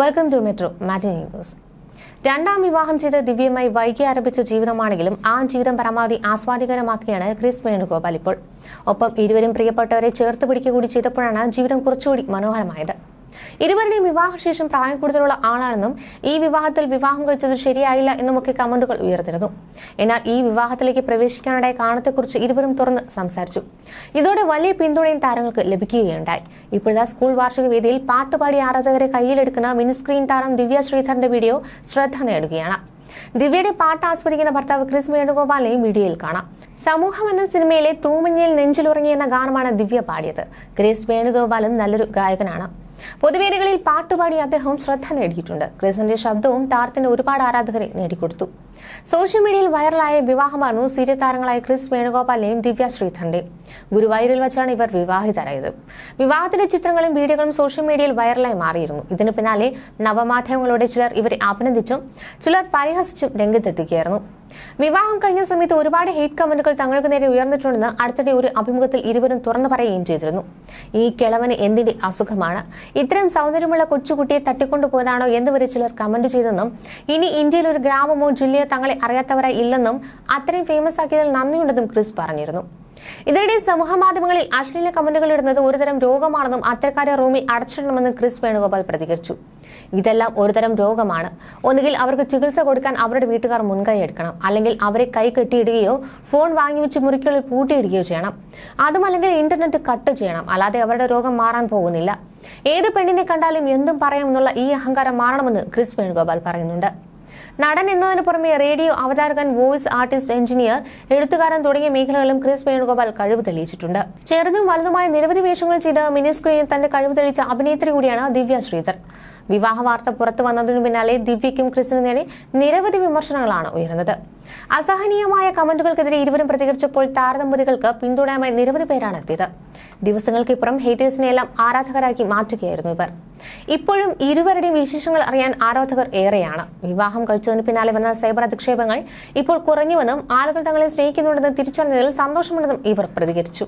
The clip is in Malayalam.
Welcome to metro matinee news. രണ്ടാം വിവാഹം ചെയ്ത് ദിവ്യമായി വൈകി ആരംഭിച്ച ജീവിതമാണെങ്കിലും ആ ജീവിതം പരമാവധി ആസ്വാദികരമാക്കിയാണ് ക്രിസ് വേണുഗോപാൽ ഇപ്പോൾ. ഒപ്പം ഇരുവരും പ്രിയപ്പെട്ടവരെ ചേർത്ത് പിടിക്കുക കൂടി ചെയ്തപ്പോഴാണ് ജീവിതം കുറച്ചുകൂടി മനോഹരമായത്. ഇരുവരുടെയും വിവാഹശേഷം പ്രായം കൂടുതലുള്ള ആളാണെന്നും ഈ വിവാഹത്തിൽ വിവാഹം കഴിച്ചത് ശരിയായില്ല എന്നുമൊക്കെ കമന്റുകൾ ഉയർന്നിരുന്നു. എന്നാൽ ഈ വിവാഹത്തിലേക്ക് പ്രവേശിക്കാനുണ്ടായ കാണത്തെക്കുറിച്ച് ഇരുവരും തുറന്ന് സംസാരിച്ചു. ഇതോടെ വലിയ പിന്തുണയും താരങ്ങൾക്ക് ലഭിക്കുകയുണ്ടായി. ഇപ്പോഴത്തെ സ്കൂൾ വാർഷിക വേദിയിൽ പാട്ടുപാടി ആരാധകരെ കയ്യിലെടുക്കുന്ന മിനിസ്ക്രീൻ താരം ദിവ്യ ശ്രീധറിന്റെ വീഡിയോ ശ്രദ്ധ നേടുകയാണ്. ദിവ്യയുടെ പാട്ട് ആസ്വദിക്കുന്ന ഭർത്താവ് ക്രിസ് വേണുഗോപാലിനെയും വീഡിയോയിൽ കാണാം. സമൂഹം എന്ന സിനിമയിലെ തൂമഞ്ഞിൽ നെഞ്ചിലുറങ്ങി എന്ന ഗാനമാണ് ദിവ്യ പാടിയത്. ക്രിസ് വേണുഗോപാലും നല്ലൊരു ഗായകനാണ്. പൊതുവേദികളിൽ പാട്ടുപാടി അദ്ദേഹം ശ്രദ്ധ നേടിയിട്ടുണ്ട്. ക്രിസിന്റെ ശബ്ദവും താരത്തിന്റെ ഒരുപാട് ആരാധകരെ നേടിക്കൊടുത്തു. സോഷ്യൽ മീഡിയയിൽ വൈറലായ വിവാഹമായിരുന്നു സീരിയൽ താരങ്ങളായ ക്രിസ് വേണുഗോപാലിനെയും ദിവ്യ ശ്രീധറിന്റെയും ഗുരുവായൂരിൽ വെച്ചാണ് ഇവർ വിവാഹിതരായത്. വിവാഹത്തിന്റെ ചിത്രങ്ങളും വീഡിയോകളും സോഷ്യൽ മീഡിയയിൽ വൈറലായി മാറിയിരുന്നു. ഇതിനു പിന്നാലെ നവമാധ്യമങ്ങളോടെ ചിലർ ഇവരെ അഭിനന്ദിച്ചും ചിലർ പരിഹസിച്ചും രംഗത്തെത്തുകയായിരുന്നു വിവാഹം കഴിഞ്ഞ സമയത്ത് ഒരുപാട് ഹെയ്റ്റ് കമന്റുകൾ തങ്ങൾക്ക് നേരെ ഉയർന്നിട്ടുണ്ടെന്ന് അടുത്തിടെ ഒരു അഭിമുഖത്തിൽ ഇരുവരും തുറന്നു പറയുകയും ചെയ്തിരുന്നു. ഈ കിളവന് എന്തിന്റെ അസുഖമാണ്? ഇത്രയും സൗന്ദര്യമുള്ള കൊച്ചുകുട്ടിയെ എന്ന് വരെ ചിലർ കമന്റ് ചെയ്തെന്നും ഇനി ഇന്ത്യയിൽ ഒരു ഗ്രാമമോ ജില്ലയോ തങ്ങളെ അറിയാത്തവരായി ഇല്ലെന്നും അത്രയും ഫേമസ് ആക്കിയതിൽ നന്ദിയുണ്ടെന്നും ക്രിസ് പറഞ്ഞിരുന്നു. ഇതിനിടെ സമൂഹ മാധ്യമങ്ങളിൽ അശ്ലീല കമന്റുകൾ ഇടുന്നത് ഒരുതരം രോഗമാണെന്നും അത്തരക്കാരെ റൂമിൽ അടച്ചിടണമെന്നും ക്രിസ് വേണുഗോപാൽ പ്രതികരിച്ചു. ഇതെല്ലാം ഒരുതരം രോഗമാണ്. ഒന്നുകിൽ അവർക്ക് ചികിത്സ കൊടുക്കാൻ അവരുടെ വീട്ടുകാർ മുൻകൈ എടുക്കണം. അല്ലെങ്കിൽ അവരെ കൈ കെട്ടിയിടുകയോ ഫോൺ വാങ്ങി വെച്ച് മുറിക്കുള്ളിൽ പൂട്ടിയിടുകയോ ചെയ്യണം. അതുമല്ലെങ്കിൽ ഇന്റർനെറ്റ് കട്ട് ചെയ്യണം. അല്ലാതെ അവരുടെ രോഗം മാറാൻ പോകുന്നില്ല. ഏത് പെണ്ണിനെ കണ്ടാലും എന്തും പറയാമെന്നുള്ള ഈ അഹങ്കാരം മാറണമെന്ന് ക്രിസ് വേണുഗോപാൽ പറയുന്നുണ്ട്. നടൻ എന്നതിന് പുറമെ റേഡിയോ അവതാരകൻ വോയിസ് ആർട്ടിസ്റ്റ് എഞ്ചിനീയർ എഴുത്തുകാരൻ തുടങ്ങിയ മേഖലകളിലും ക്രിസ് വേണുഗോപാൽ കഴിവ് തെളിയിച്ചിട്ടുണ്ട്. ചെറുതും വലുതുമായ നിരവധി വേഷങ്ങൾ ചെയ്ത മിനി സ്ക്രീനിൽ തന്റെ കഴിവ് തെളിയിച്ച അഭിനേത്രി കൂടിയാണ് ദിവ്യ ശ്രീധർ. വിവാഹ വാർത്ത പുറത്തു വന്നതിനു പിന്നാലെ ദിവ്യയ്ക്കും ക്രിസിനു നേരെ നിരവധി വിമർശനങ്ങളാണ് ഉയർന്നത് അസഹനീയമായ കമന്റുകൾക്കെതിരെ ഇരുവരും പ്രതികരിച്ചപ്പോൾ താരദമ്പതികൾക്ക് പിന്തുണയുമായി നിരവധി പേരാണ് എത്തിയത്. ദിവസങ്ങൾക്കിപ്പുറം ഹേറ്റേഴ്സിനെയെല്ലാം ആരാധകരാക്കി മാറ്റുകയായിരുന്നു ഇവർ. ഇപ്പോഴും ഇരുവരുടെയും വിശേഷങ്ങൾ അറിയാൻ ആരാധകർ ഏറെയാണ്. വിവാഹം കഴിച്ചതിന് പിന്നാലെ വന്ന സൈബർ അധിക്ഷേപങ്ങൾ ഇപ്പോൾ കുറഞ്ഞുവെന്നും ആളുകൾ തങ്ങളെ സ്നേഹിക്കുന്നുണ്ടെന്ന് തിരിച്ചറിഞ്ഞതിൽ സന്തോഷമുണ്ടെന്നും ഇവർ പ്രതികരിച്ചു.